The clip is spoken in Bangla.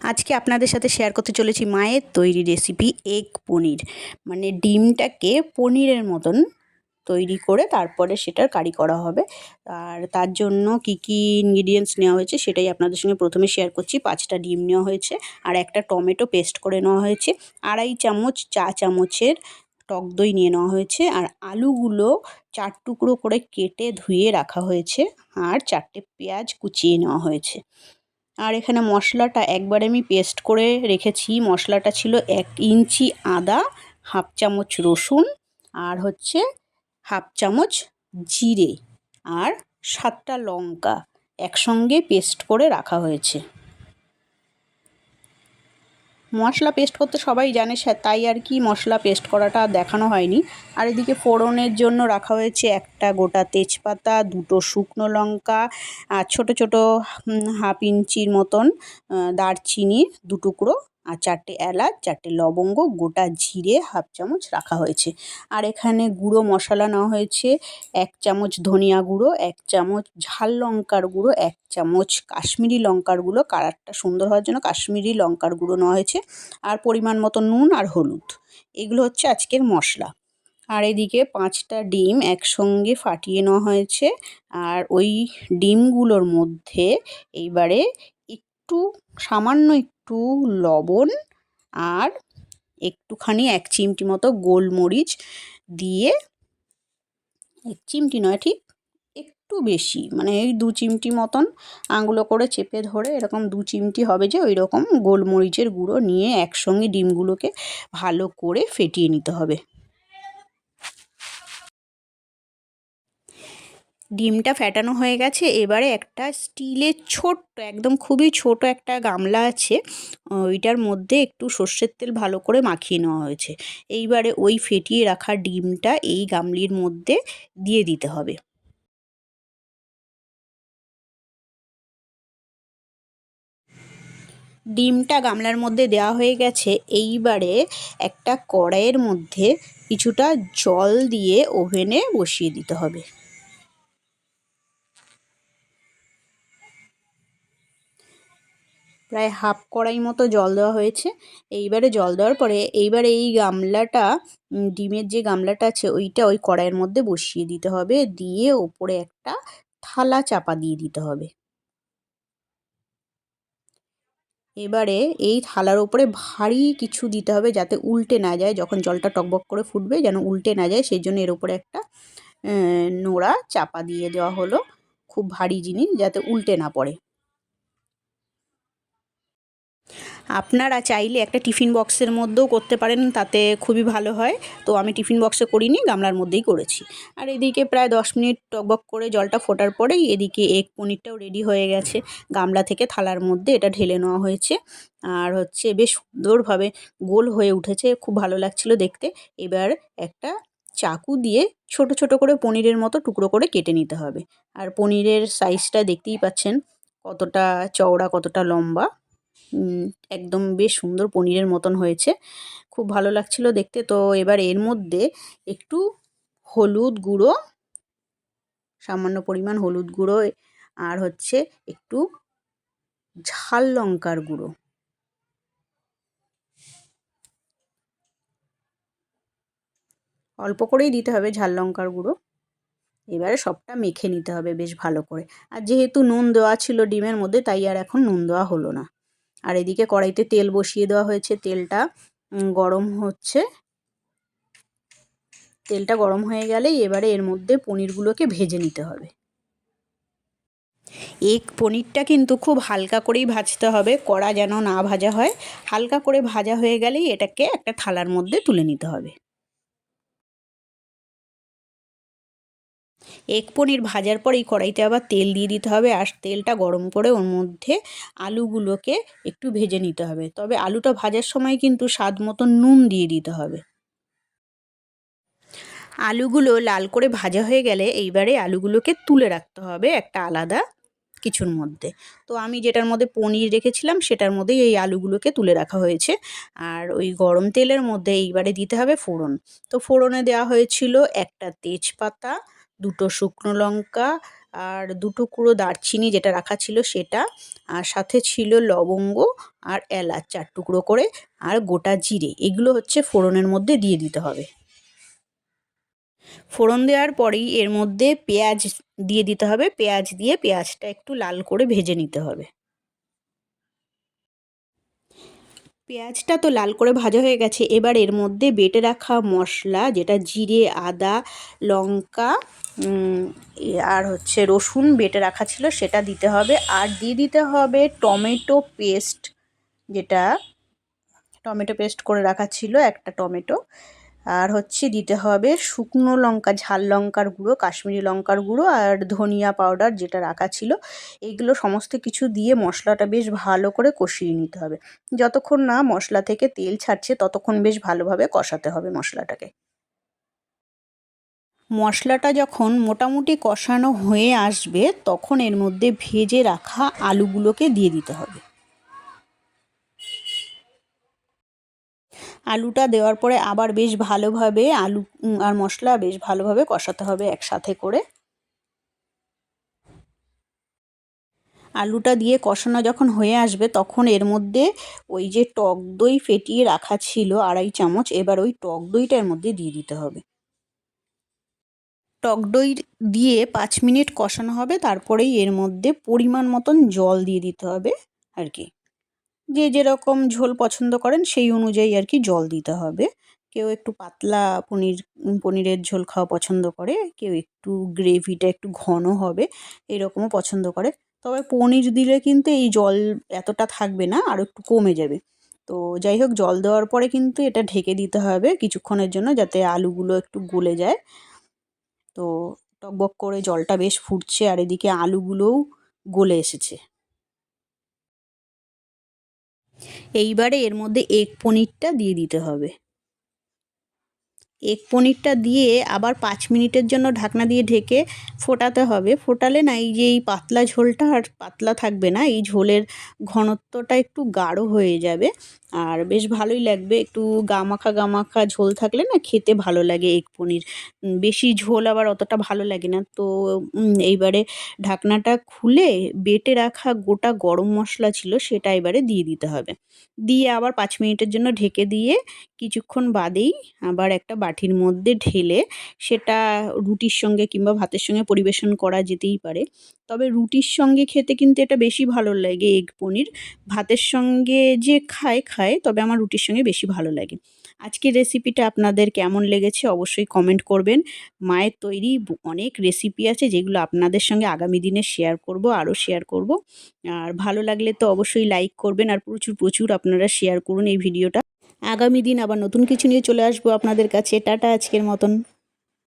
আজকে আপনাদের সাথে শেয়ার করতে চলেছি মায়ের তৈরি রেসিপি এগ পনির। মানে ডিমটাকে পনিরের মতন তৈরি করে তারপরে সেটার কারি করা হবে। আর তার জন্য কি কি ইনগ্রিডিয়েন্টস নেওয়া হয়েছে সেটাই আপনাদের সঙ্গে প্রথমে শেয়ার করছি। পাঁচটা ডিম নেওয়া হয়েছে আর একটা টমেটো পেস্ট করে নেওয়া হয়েছে। আড়াই চামচ চা চামচের টক দই নিয়ে নেওয়া হয়েছে। আর আলুগুলো চার টুকরো করে কেটে ধুয়ে রাখা হয়েছে। আর চারটে পেঁয়াজ কুচিয়ে নেওয়া হয়েছে। আর এখানে মশলাটা একবারে আমি পেস্ট করে রেখেছি। মশলাটা ছিল এক ইঞ্চি আদা, হাফ চামচ রসুন আর হচ্ছে হাফ চামচ জিরে আর সাতটা লঙ্কা একসঙ্গে পেস্ট করে রাখা হয়েছে। মশলা পেস্ট করতে সবাই জানে তাই আর কি মশলা পেস্ট করাটা দেখানো হয়নি। আর এদিকে ফোড়নের জন্য রাখা হয়েছে একটা গোটা তেজপাতা, দুটো শুকনো লঙ্কা, আর ছোটো ছোটো হাফ ইঞ্চির মতন দারচিনি, দু টুকরো আর চারটে এলাচ, চারটে লবঙ্গ, গোটা জিরে হাফ চামচ রাখা হয়েছে। আর এখানে গুঁড়ো মশলা নেওয়া হয়েছে, এক চামচ ধনিয়া গুঁড়ো, এক চামচ ঝাল লঙ্কার গুঁড়ো, এক চামচ কাশ্মীরি লঙ্কার গুঁড়ো। কালারটা সুন্দর হওয়ার জন্য কাশ্মীরি লঙ্কার গুঁড়ো নেওয়া হয়েছে। আর পরিমাণ মতো নুন আর হলুদ। এগুলো হচ্ছে আজকের মশলা। আর এদিকে পাঁচটা ডিম একসঙ্গে ফাটিয়ে নেওয়া হয়েছে। আর ওই ডিমগুলোর মধ্যে এইবারে একটু সামান্য একটু লবণ আর একটুখানি এক চিমটি মতো গোলমরিচ দিয়ে, এক চিমটি নয়, ঠিক একটু বেশি মানে এই দু চিমটি মতন আঙুলো করে চেপে ধরে এরকম দু চিমটি হবে যে ওই রকম গোলমরিচের গুঁড়ো নিয়ে একসঙ্গে ডিমগুলোকে ভালো করে ফেটিয়ে নিতে হবে। ডিমটা ফ্যাটানো হয়ে গেছে। এবারে একটা স্টিলের ছোট্ট, একদম খুবই ছোট একটা গামলা আছে। ওইটার মধ্যে একটু সর্ষের তেল ভালো করে মাখিয়ে নেওয়া হয়েছে। এইবারে ওই ফেটিয়ে রাখা ডিমটা এই গামলির মধ্যে দিয়ে দিতে হবে। ডিমটা গামলার মধ্যে দেওয়া হয়ে গেছে। এইবারে একটা কড়াইয়ের মধ্যে কিছুটা জল দিয়ে ওভেনে বসিয়ে দিতে হবে। প্রায় হাফ কড়াই মতো জল দেওয়া হয়েছে। এইবারে জল দেওয়ার পরে এইবারে এই গামলাটা ডিমের যে গামলাটা আছে ওইটা ওই কড়াইয়ের মধ্যে বসিয়ে দিতে হবে। দিয়ে ওপরে একটা থালা চাপা দিয়ে দিতে হবে। এবারে এই থালার ওপরে ভারী কিছু দিতে হবে যাতে উল্টে না যায়। যখন জলটা টকবক করে ফুটবে যেন উল্টে না যায় সেই জন্য এর উপরে একটা নোড়া চাপা দিয়ে দেওয়া হলো। খুব ভারী জিনিস যাতে উল্টে না পড়ে। আপনারা চাইলে একটা টিফিন বক্সের মধ্যেও করতে পারেন, তাতে খুবই ভালো হয়। তো আমি টিফিন বক্সে করিনি, গামলার মধ্যেই করেছি। আর এদিকে প্রায় দশ মিনিট টকবক করে জলটা ফোটার পরেই এদিকে এক পনিরটাও রেডি হয়ে গেছে। গামলা থেকে থালার মধ্যে এটা ঢেলে নেওয়া হয়েছে। আর হচ্ছে বেশ সুন্দরভাবে গোল হয়ে উঠেছে, খুব ভালো লাগছিল দেখতে। এবার একটা চাকু দিয়ে ছোট ছোট করে পনিরের মতো টুকরো করে কেটে নিতে হবে। আর পনিরের সাইজটা দেখতেই পাচ্ছেন, কতটা চওড়া, কতটা লম্বা। একদম বেশ সুন্দর পনিরের মতন হয়েছে। খুব ভালো লাগছিল দেখতে। তো এবার এর মধ্যে একটু হলুদ গুঁড়ো, সামান্য পরিমাণ হলুদ গুঁড়ো, আর হচ্ছে একটু ঝাল লঙ্কার গুঁড়ো। অল্প করেই দিতে হবে ঝাল লঙ্কার গুঁড়ো। এবারে সবটা মেখে নিতে হবে বেশ ভালো করে। আর যেহেতু নুন দেওয়া ছিল ডিমের মধ্যে, তাই আর এখন নুন দেওয়া হলো না। আর এদিকে কড়াইতে তেল বসিয়ে দেওয়া হয়েছে। তেলটা গরম হচ্ছে। তেলটা গরম হয়ে গেলেই এবারে এর মধ্যে পনিরগুলোকে ভেজে নিতে হবে। এক পনিরটা কিন্তু খুব হালকা করেই ভাজতে হবে। কড়া যেন না ভাজা হয়। হালকা করে ভাজা হয়ে গেলেই এটাকে একটা থালার মধ্যে তুলে নিতে হবে। এগ পনির ভাজার পর এই কড়াইতে আবার তেল দিয়ে দিতে হবে আর তেলটা গরম করে ওর মধ্যে আলুগুলোকে একটু ভেজে নিতে হবে। তবে আলুটা ভাজার সময় কিন্তু স্বাদ মতো নুন দিয়ে দিতে হবে। আলুগুলো লাল করে ভাজা হয়ে গেলে এইবারে আলুগুলোকে তুলে রাখতে হবে একটা আলাদা কিছুর মধ্যে। তো আমি যেটার মধ্যে পনির রেখেছিলাম সেটার মধ্যেই এই আলুগুলোকে তুলে রাখা হয়েছে। আর ওই গরম তেলের মধ্যে এইবারে দিতে হবে ফোড়ন। তো ফোড়নে দেওয়া হয়েছিল একটা তেজপাতা দুটো শুকনো লঙ্কা আর দুটো কুড়ো দারচিনি যেটা রাখা ছিল সেটা, আর সাথে ছিল লবঙ্গ আর এলাচ চার টুকরো করে, আর গোটা জিরে। এগুলো হচ্ছে ফোড়নের মধ্যে দিয়ে দিতে হবে। ফোড়ন দেওয়ার পরেই এর মধ্যে পেঁয়াজ দিয়ে দিতে হবে। পেঁয়াজ দিয়ে পেঁয়াজটা একটু লাল করে ভেজে নিতে হবে। পেঁয়াজটা তো লাল করে ভাজা হয়ে গেছে। এবার এর মধ্যে বেটে রাখা মশলা, যেটা জিরে, আদা, লঙ্কা আর হচ্ছে রসুন বেটে রাখা ছিল, সেটা দিতে হবে। আর দিয়ে দিতে হবে টমেটো পেস্ট, যেটা টমেটো পেস্ট করে রাখা ছিল, একটা টমেটো। আর হচ্ছে দিতে হবে শুকনো লঙ্কা, ঝাল লঙ্কার গুঁড়ো, কাশ্মীরি লঙ্কার গুঁড়ো আর ধনিয়া পাউডার যেটা রাখা ছিল। এগুলো সমস্ত কিছু দিয়ে মশলাটা বেশ ভালো করে কষিয়ে নিতে হবে। যতক্ষণ না মশলা থেকে তেল ছাড়ছে, ততক্ষণ বেশ ভালোভাবে কষাতে হবে মশলাটাকে। মশলাটা যখন মোটামুটি কষানো হয়ে আসবে, তখন এর মধ্যে ভেজে রাখা আলুগুলোকে দিয়ে দিতে হবে। আলুটা দেওয়ার পরে আবার বেশ ভালোভাবে আলু আর মশলা বেশ ভালোভাবে কষাতে হবে একসাথে করে। আলুটা দিয়ে কষানো যখন হয়ে আসবে তখন এর মধ্যে ওই যে টক দই ফেটিয়ে রাখা ছিল আড়াই চামচ, এবার ওই টক দইটার মধ্যে দিয়ে দিতে হবে। টক দই দিয়ে পাঁচ মিনিট কষানো হবে, তারপরেই এর মধ্যে পরিমাণ মতন জল দিয়ে দিতে হবে আর কি। যে যেরকম ঝোল পছন্দ করেন সেই অনুযায়ী আর কি জল দিতে হবে। কেউ একটু পাতলা পনির পনিরের ঝোল খাওয়া পছন্দ করে, কেউ একটু গ্রেভিটা একটু ঘন হবে, এরকমও পছন্দ করে। তবে পনির দিলে কিন্তু এই জল এতটা থাকবে না, আর একটু কমে যাবে। তো যাই হোক, জল দেওয়ার পরে কিন্তু এটা ঢেকে দিতে হবে কিছুক্ষণের জন্য যাতে আলুগুলো একটু গলে যায়। তো টকবক করে জলটা বেশ ফুটছে, আর এদিকে আলুগুলোও গলে এসেছে। এইবারে এর মধ্যে এগ পনিরটা দিয়ে দিতে হবে। এক পনিরটা দিয়ে আবার পাঁচ মিনিটের জন্য ঢাকনা দিয়ে ঢেকে ফোটাতে হবে। ফোটালে না এই যে এই পাতলা ঝোলটা আর পাতলা থাকবে না, এই ঝোলের ঘনত্বটা একটু গাঢ় হয়ে যাবে। আর বেশ ভালোই লাগবে। একটু গামাখা গামাখা ঝোল থাকলে না খেতে ভালো লাগে এগ পনির। বেশি ঝোল আবার অতটা ভালো লাগে না। তো এইবারে ঢাকনাটা খুলে বেটে রাখা গোটা গরম মশলা ছিল সেটা এবারে দিয়ে দিতে হবে। দিয়ে আবার পাঁচ মিনিটের জন্য ঢেকে দিয়ে কিছুক্ষণ বাদেই আবার একটা বাটির মধ্যে ঢেলে সেটা রুটির সঙ্গে কিংবা ভাতের সঙ্গে পরিবেশন করা যেতেই পারে। তবে রুটির সঙ্গে খেতে কিন্তু এটা বেশি ভালো লাগে এগ পনির। ভাতের সঙ্গে যে খায় খায়, তবে আমার রুটির সঙ্গে বেশি ভালো লাগে। আজকের রেসিপিটা আপনাদের কেমন লেগেছে অবশ্যই কমেন্ট করবেন। মায়ের তৈরি অনেক রেসিপি আছে যেগুলো আপনাদের সঙ্গে আগামী দিনে শেয়ার করব, আরও শেয়ার করব। আর ভালো লাগলে তো অবশ্যই লাইক করবেন আর প্রচুর প্রচুর আপনারা শেয়ার করুন এই ভিডিওটা আগামী দিন আবার নতুন কিছু নিয়ে চলে আসব আপনাদের কাছে। টাটা আজকের মতন।